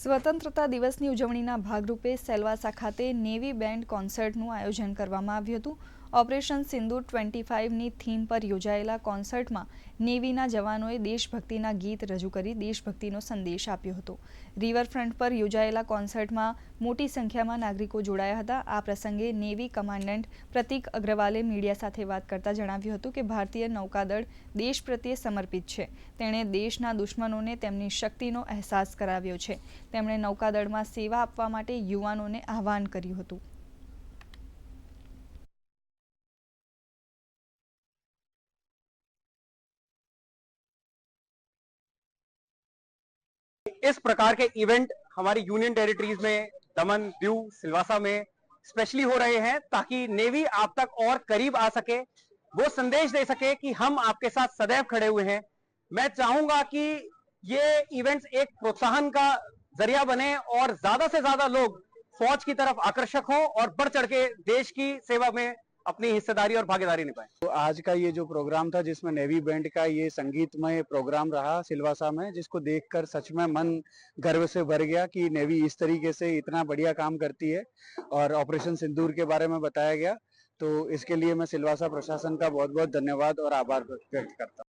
સ્વતંત્રતા દિવસની ઉજવણીના ભાગરૂપે સેલવાસા ખાતે નેવી બેન્ડ કોન્સર્ટનું આયોજન કરવામાં આવ્યું હતું. ઓપરેશન સિંદૂર ટ્વેન્ટી ફાઇવની થીમ પર યોજાયેલા કોન્સર્ટમાં નેવીના જવાનોએ દેશભક્તિના ગીત રજૂ કરી દેશભક્તિનો સંદેશ આપ્યો હતો. રિવરફ્રન્ટ પર યોજાયેલા કોન્સર્ટમાં મોટી સંખ્યામાં નાગરિકો જોડાયા હતા. આ પ્રસંગે નેવી કમાન્ડન્ટ પ્રતિક અગ્રવાલે મીડિયા સાથે વાત કરતા જણાવ્યું હતું કે ભારતીય નૌકાદળ દેશ પ્રત્યે સમર્પિત છે. તેણે દેશના દુશ્મનોને તેમની શક્તિનો અહેસાસ કરાવ્યો છે. તેમણે નૌકાદળમાં સેવા આપવા માટે યુવાનોને આહ્વાન કર્યું હતું. इस प्रकार के इवेंट हमारी यूनियन टेरिटरीज में, दमन, दीव, सिलवासा में स्पेशली हो रहे हैं ताकि नेवी आप तक और करीब आ सके, वो संदेश दे सके कि हम आपके साथ सदैव खड़े हुए हैं। मैं चाहूँगा कि ये इवेंट्स एक प्रोत्साहन का ज़रिया बने और ज़्यादा से ज़्यादा लोग फौज की तरफ़ आकर्षक हो और बढ़ चढ़ के देश की सेवा में अपनी हिस्सेदारी और भागीदारी निभाएँ। तो आज का ये जो प्रोग्राम था, जिसमें नेवी बैंड का ये संगीतमय प्रोग्राम रहा, सिलवासा में, जिसको देखकर सच में मन गर्व से भर गया कि नेवी इस तरीके से इतना बढ़िया काम करती है और ऑपरेशन सिंदूर के बारे में बताया गया। तो इसके लिए मैं सिलवासा प्रशासन का बहुत बहुत धन्यवाद और आभार व्यक्त करता हूँ।